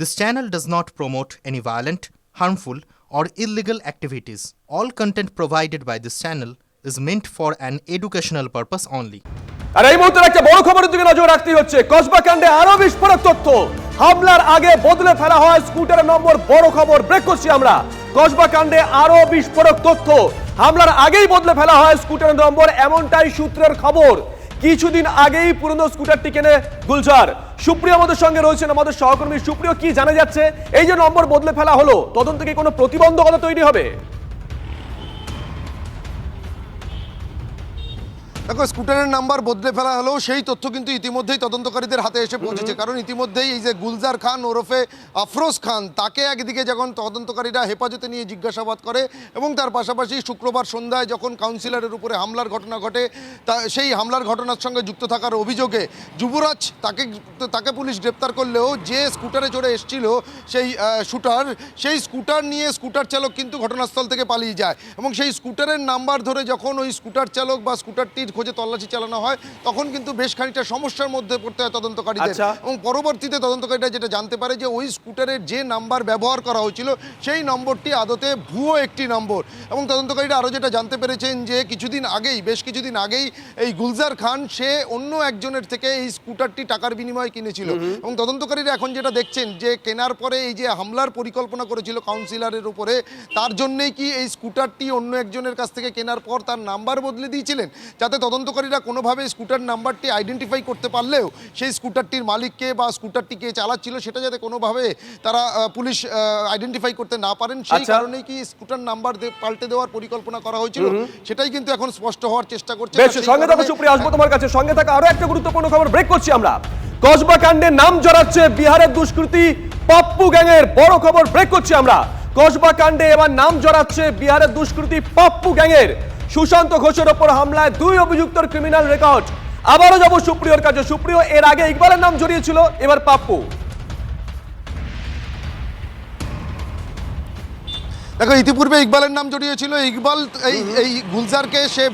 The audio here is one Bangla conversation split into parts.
This channel does not promote any violent, harmful, or illegal activities. All content provided by this channel is meant for an educational purpose only. আর এই মুহূর্তে একটা বড় খবরের দিকে নজর রাখতে হচ্ছে। কসবা কাণ্ডে আরও বিস্ফোরক তথ্য। হামলার আগে বদলে ফেলা হয় স্কুটারের নম্বর। বড় খবর ব্রেক করছি আমরা। কসবা কাণ্ডে আরও বিস্ফোরক তথ্য। হামলার আগেই বদলে ফেলা হয় স্কুটারের নম্বর এমনটাই সূত্রের খবর। কিছুদিন আগেই পুরনো স্কুটারটি কেনে গুলজার। সুপ্রিয় আমাদের সঙ্গে রয়েছেন আমাদের সহকর্মী সুপ্রিয়, কি জানা যাচ্ছে? এই যে নম্বর বদলে ফেলা হলো, তদন্ত কি কোনো প্রতিবন্ধকতা তৈরি হবে? দেখো স্কুটারের নাম্বার বদলে ফেলা হলেও সেই তথ্য কিন্তু ইতিমধ্যেই তদন্তকারীদের হাতে এসে পৌঁছেছে। কারণ ইতিমধ্যেই এই যে গুলজার খান ওরফে আফরোজ খান, তাকে একদিকে যখন তদন্তকারীরা হেফাজতে নিয়ে জিজ্ঞাসাবাদ করে এবং তার পাশাপাশি শুক্রবার সন্ধ্যায় যখন কাউন্সিলরের উপরে হামলার ঘটনা ঘটে, তা সেই হামলার ঘটনার সঙ্গে যুক্ত থাকার অভিযোগে যুবরাজ তাকে তাকে পুলিশ গ্রেপ্তার করলেও যে স্কুটারে চড়ে এসছিল সেই শুটার, সেই স্কুটার নিয়ে স্কুটার চালক কিন্তু ঘটনাস্থল থেকে পালিয়ে যায়। এবং সেই স্কুটারের নাম্বার ধরে যখন ওই স্কুটার চালক বা স্কুটারটির খোঁজে তল্লাশি চালানো হয় তখন কিন্তু বেশ খানিকটা সমস্যার মধ্যে পড়তে হয় তদন্তকারীদের। আচ্ছা। এবং পরবর্তীতে তদন্তকারীরা যেটা জানতে পারে যে ওই স্কুটারের যে নাম্বার ব্যবহার করা হয়েছিল সেই নম্বরটি আদতে ভুয়ো একটি নম্বর। এবং তদন্তকারীরা আরও যেটা জানতে পেরেছেন যে কিছুদিন আগেই বেশ কিছুদিন আগেই এই গুলজার খান সে অন্য একজনের থেকে এই স্কুটারটি টাকার বিনিময়ে কিনেছিল। এবং তদন্তকারীরা এখন যেটা দেখছেন যে কেনার পরে এই যে হামলার পরিকল্পনা করেছিল কাউন্সিলরের উপরে তার জন্যেই কি এই স্কুটারটি অন্য একজনের কাছ থেকে কেনার পর তার নাম্বার বদলে দিয়েছিলেন? যাতে তদন্তকারীরা কোনোভাবে স্কুটার নাম্বারটি আইডেন্টিফাই করতে পারলেও সেই স্কুটারটির মালিককে বা স্কুটারটি কে চালাচ্ছিল সেটা যাতে কোনোভাবে তারা পুলিশ আইডেন্টিফাই করতে না পারেন সেই আচ্ছা। কারণেই কি স্কুটার নাম্বার পাল্টে দেওয়ার পরিকল্পনা করা হয়েছিল? সেটাই কিন্তু এখন স্পষ্ট হওয়ার চেষ্টা করছে। সঙ্গে থাকো সুপ্রিয়া আসব তোমার কাছে। সঙ্গে থাকা আরও একটা গুরুত্বপূর্ণ খবর ব্রেক করছি আমরা। কসবা কাণ্ডে নাম জড়াচ্ছে বিহারের দুষ্কৃতী পাপ্পু গ্যাংয়ের। বড় খবর ব্রেক করছি আমরা। কসবা কাণ্ডে এবার নাম জড়াচ্ছে বিহারের দুষ্কৃতি পাপ্পু গ্যাংয়ের। সুশান্ত ঘোষের ওপর হামলায় দুই অভিযুক্তর ক্রিমিনাল রেকর্ড আবারও যাব সুপ্রিয়র কাছে। সুপ্রিয়, এর আগে ইকবালের নাম জড়িয়েছিল, এবার পাপ্পু। দেখো ইতিপূর্বে ইকবালের নাম জড়িয়েছিল ইকবাল এই এই গুলজারকে সে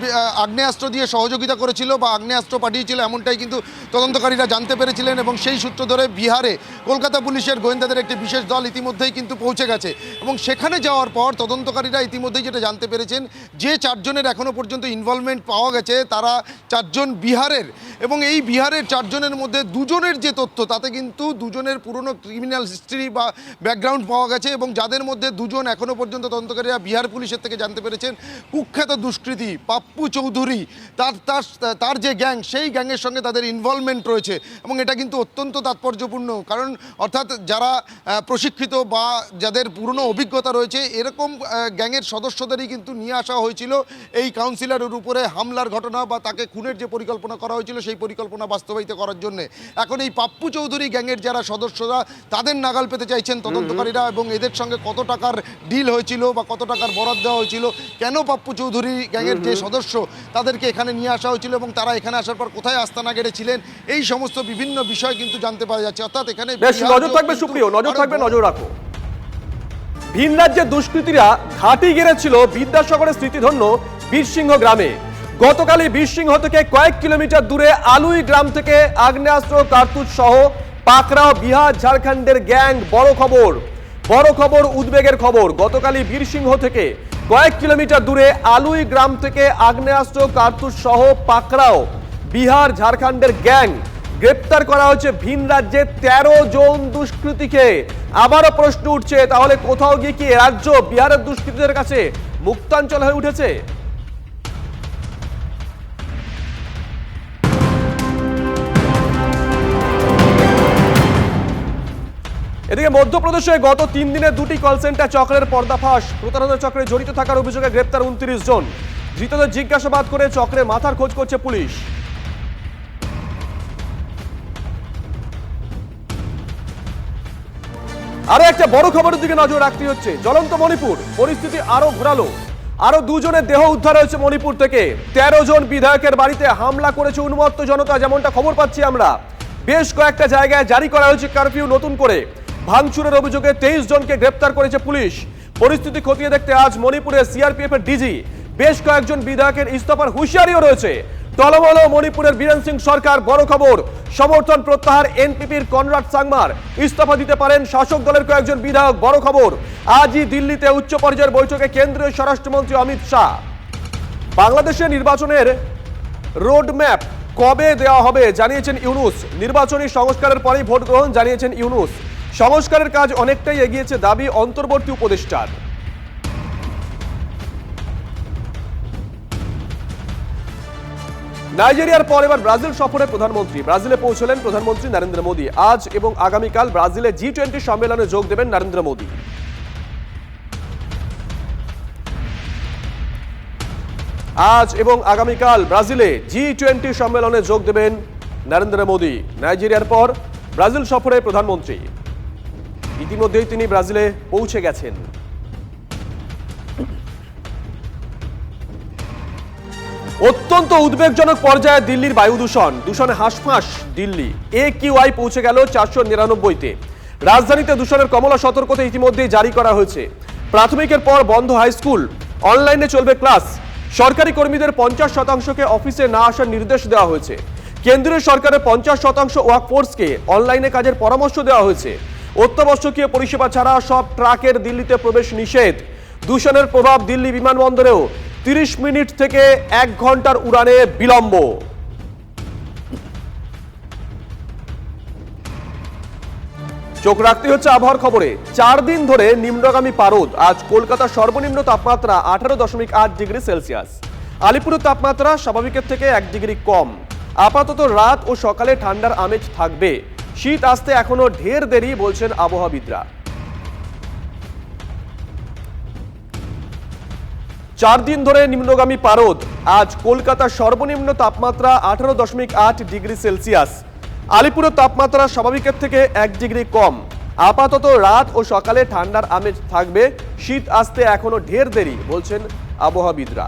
আগ্নেয়াস্ত্র দিয়ে সহযোগিতা করেছিল বা আগ্নেয়াস্ত্র পাঠিয়েছিল এমনটাই কিন্তু তদন্তকারীরা জানতে পেরেছিলেন এবং সেই সূত্র ধরে বিহারে কলকাতা পুলিশের গোয়েন্দাদের একটি বিশেষ দল ইতিমধ্যেই কিন্তু পৌঁছে গেছে এবং সেখানে যাওয়ার পর তদন্তকারীরা ইতিমধ্যেই যেটা জানতে পেরেছেন যে চারজনের এখনও পর্যন্ত ইনভলভমেন্ট পাওয়া গেছে তারা চারজন বিহারের এবং এই বিহারের চারজনের মধ্যে দুজনের যে তথ্য তাতে কিন্তু দুজনের পুরনো ক্রিমিনাল হিস্ট্রি বা ব্যাকগ্রাউন্ড পাওয়া গেছে এবং যাদের মধ্যে দুজন এখনও পর্যন্ত তদন্তকারীরা বিহার পুলিশের থেকে জানতে পেরেছেন, কুখ্যাত দুষ্কৃতী পাপ্পু চৌধুরী, তার তার তার যে গ্যাং, সেই গ্যাংয়ের সঙ্গে তাদের ইনভলভমেন্ট রয়েছে এবং এটা কিন্তু অত্যন্ত তাৎপর্যপূর্ণ। কারণ অর্থাৎ যারা প্রশিক্ষিত বা যাদের পুরনো অভিজ্ঞতা রয়েছে, এরকম গ্যাংয়ের সদস্যদেরই কিন্তু নিয়ে আসা হয়েছিল এই কাউন্সিলরের উপরে হামলার ঘটনা বা তাকে খুনের যে পরিকল্পনা করা হয়েছিল, সেই পরিকল্পনা বাস্তবায়িত করার জন্য। এখন এই পাপ্পু চৌধুরী গ্যাংয়ের যারা সদস্যরা, তাদের নাগাল পেতে চাইছেন তদন্তকারীরা এবং এদের সঙ্গে কত টাকার ডিল হয়েছিল বা কত টাকার বরাদ দেওয়া হয়েছিল কেন পাপ্পু চৌধুরী গ্যাংয়ের যে সদস্য তাদেরকে এখানে নিয়ে আসা হয়েছিল এবং তারা এখানে আসার পর কোথায় আস্তানা গেড়েছিলেন এই সমস্ত বিভিন্ন বিষয় কিন্তু জানতে পারা যাচ্ছে। অর্থাৎ এখানে নজর থাকবে সুপ্রিয় নজর থাকবে নজর রাখো। ভিন রাজ্যের দুষ্কৃতীরা ঘাঁটি গেড়েছিল বিদ্যাসাগরের স্মৃতিধন্য বীরসিংহ গ্রামে। গতকালই বীরসিংহ থেকে কয়েক কিলোমিটার দূরে আলুই গ্রাম থেকে আগ্নেয়াস্ত্র কার্তুজ সহ পাকড়াও বিহার ঝাড়খণ্ডের গ্যাং বড় খবর। বড় খবর, উদ্বেগের খবর। গতকালই বীরসিংহ থেকে কয়েক কিলোমিটার দূরে আলুই গ্রাম থেকে আগ্নেয়াস্ত্র কার্তুস সহ পাকড়াও বিহার, ঝাড়খণ্ডের গ্যাং গ্রেপ্তার করা হয়েছে। ভিন রাজ্যে তেরো জন দুষ্কৃতীকে। আবারও প্রশ্ন উঠছে, তাহলে কোথাও গিয়ে কি রাজ্য বিহারের দুষ্কৃতীদের কাছে মুক্তাঞ্চল হয়ে উঠেছে? এদিকে মধ্যপ্রদেশে গত তিন দিনে দুটি কল সেন্টার চক্রের পর্দাফাশ। প্রতারণা চক্রে জড়িত থাকার অভিযোগে গ্রেপ্তার উনত্রিশ জন। ধৃতদের জিজ্ঞাসাবাদ করে চক্রে মাথার খোঁজ করছে পুলিশ। আরও একটা বড় খবরের দিকে নজর রাখতে হচ্ছে। জ্বলন্ত মণিপুর, পরিস্থিতি আরও ঘোরালো। আরও দুজনের দেহ উদ্ধার হয়েছে মণিপুর থেকে। তেরো জন বিধায়কের বাড়িতে হামলা করেছে উন্মত্ত জনতা, যেমনটা খবর পাচ্ছি আমরা। বেশ কয়েকটা জায়গায় জারি করা হয়েছে কারফিউ নতুন করে। ভাঙচুরের অভিযোগে তেইশ জনকে গ্রেপ্তার করেছে পুলিশ। পরিস্থিতি খতিয়ে দেখতে আজ মণিপুরে সিআরপিএফ এর ডিজি। বেশ কয়েকজন বিধায়কের ইস্তফার হুঁশিয়ারিও রয়েছে। টলমল মণিপুরের বীরেন সিং সরকার, বড় খবর, সমর্থন প্রত্যাহার এনপিপির কনরাড সাংমার। ইস্তফা দিতে পারেন শাসক দলের কয়েকজন বিধায়ক, বড় খবর, আজই দিল্লিতে উচ্চ পর্যায়ের বৈঠকে কেন্দ্রীয় স্বরাষ্ট্রমন্ত্রী অমিত শাহ। বাংলাদেশের নির্বাচনের রোড ম্যাপ কবে দেওয়া হবে জানিয়েছেন ইউনুস। নির্বাচনী সংস্কারের পরেই ভোট গ্রহণ জানিয়েছেন ইউনুস। সংস্কারের কাজ অনেকটাই এগিয়েছে দাবি অন্তর্বর্তী উপদেষ্টার। নাইজেরিয়ার পর এবার ব্রাজিল সফরে প্রধানমন্ত্রী। ব্রাজিলে পৌঁছলেন প্রধানমন্ত্রী নরেন্দ্র মোদী। আজ এবং আগামীকাল ব্রাজিলে জি টোয়েন্টি সম্মেলনে যোগ দেবেন নরেন্দ্র মোদী। আজ এবং আগামীকাল ব্রাজিলে জি টোয়েন্টি সম্মেলনে যোগ দেবেন নরেন্দ্র মোদী। নাইজেরিয়ার পর ব্রাজিল সফরে প্রধানমন্ত্রী। ইতিমধ্যেই তিনি ব্রাজিলে পৌঁছে গেছেন। অত্যন্ত উদ্বেগজনক পর্যায়ে দিল্লির বায়ু দূষণ, দূষণে হাঁসফাঁস দিল্লি। এ কিউআই পৌঁছে গেল চারশো নিরানব্বইতে। রাজধানীতে দূষণের কমলা সতর্কতা ইতিমধ্যেই জারি করা হয়েছে। প্রাথমিকের পর বন্ধ হাই স্কুল, অনলাইনে চলবে ক্লাস। সরকারি কর্মীদের পঞ্চাশ শতাংশকে অফিসে না আসার নির্দেশ দেওয়া হয়েছে। কেন্দ্রীয় সরকারের পঞ্চাশ শতাংশ ওয়ার্ক ফোর্সকে অনলাইনে কাজের পরামর্শ দেওয়া হয়েছে। অত্যাবশ্যকীয় পরিষেবা ছাড়া সব ট্রাকের দিল্লিতে প্রবেশ নিষেধ। দূষণের প্রভাব দিল্লি বিমানবন্দরেও তিরিশ মিনিট থেকে এক ঘণ্টার উড়ানে বিলম্ব। চোখ রাখতে হচ্ছে আবহাওয়ার খবরে। চার দিন ধরে নিম্নগামী পারদ। আজ কলকাতার সর্বনিম্ন তাপমাত্রা আঠারো দশমিক আট ডিগ্রি সেলসিয়াস। আলিপুরের তাপমাত্রা স্বাভাবিকের থেকে এক ডিগ্রি কম। আপাতত রাত ও সকালে ঠান্ডার আমেজ থাকবে। শীত আসতে এখনও ঢের দেরি, বলছেন আবহাওয়াবিদরা। চার দিন ধরে নিম্নগামী পারদ। আজ কলকাতার সর্বনিম্ন তাপমাত্রা আঠারো দশমিক আট ডিগ্রি সেলসিয়াস। আলিপুরের তাপমাত্রা স্বাভাবিকের থেকে এক ডিগ্রি কম। আপাতত রাত ও সকালে ঠান্ডার আমেজ থাকবে। শীত আসতে এখনও ঢের দেরি, বলছেন আবহাওয়াবিদরা।